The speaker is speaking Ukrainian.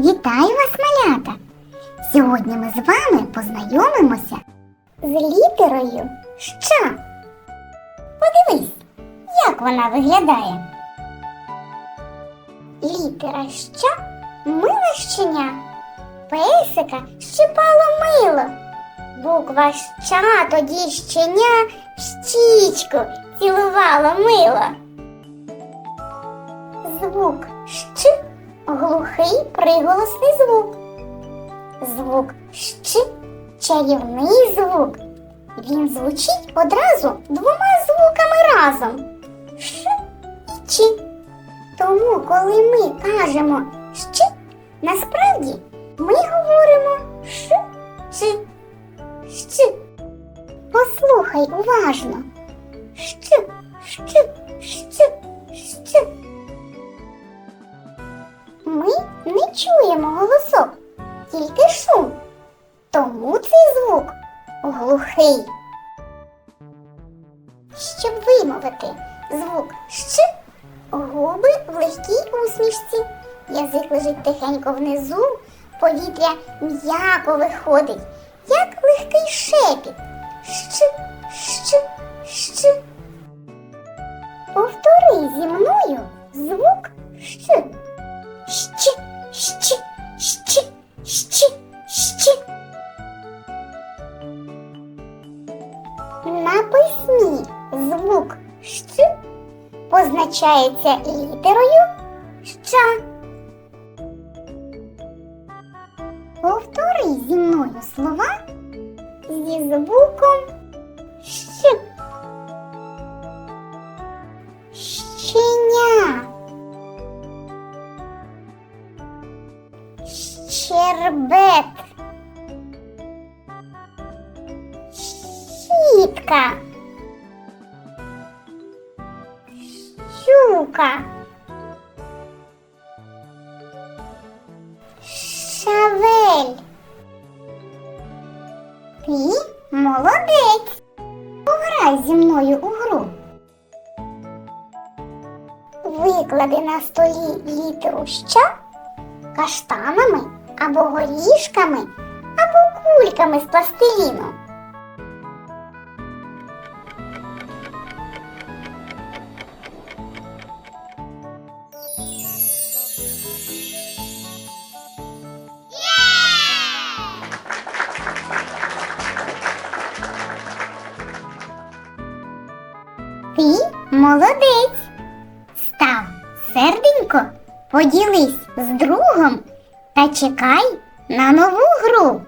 Вітаю вас, малята! Сьогодні ми з вами познайомимося з літерою Щ. Подивись, як вона виглядає. Літера Щ мила щеня, песика щипало мило. Буква Щ тоді щеня щічку цілувало мило. Звук Щ глухий приголосний звук. Звук Щ чарівний звук. Він звучить одразу двома звуками разом Ш і Ч. Тому, коли ми кажемо Щ, насправді ми говоримо Ш, Ч, Щ. Послухай уважно. Щ, Щ, Щ, Щ. чуємо голосок, тільки шум. Тому цей звук глухий. Щоб вимовити звук щ, губи в легкій усмішці. Язик лежить тихенько внизу, повітря м'яко виходить, як легкий шепіт. Щ, щ, щ. Щ, щ, щ, щ, щ. На письмі звук щ позначається літерою щ. Повтори зі мною слова зі звуком щ. Щеня. Щербет. Щітка. Щука. Шавель. Ти молодець. Пограй зі мною у гру. Виклади на столі літеру щ каштанами або горішками, або кульками з пластиліну. Ти молодець. Став серденько, поділись з другом та чекай на нову гру.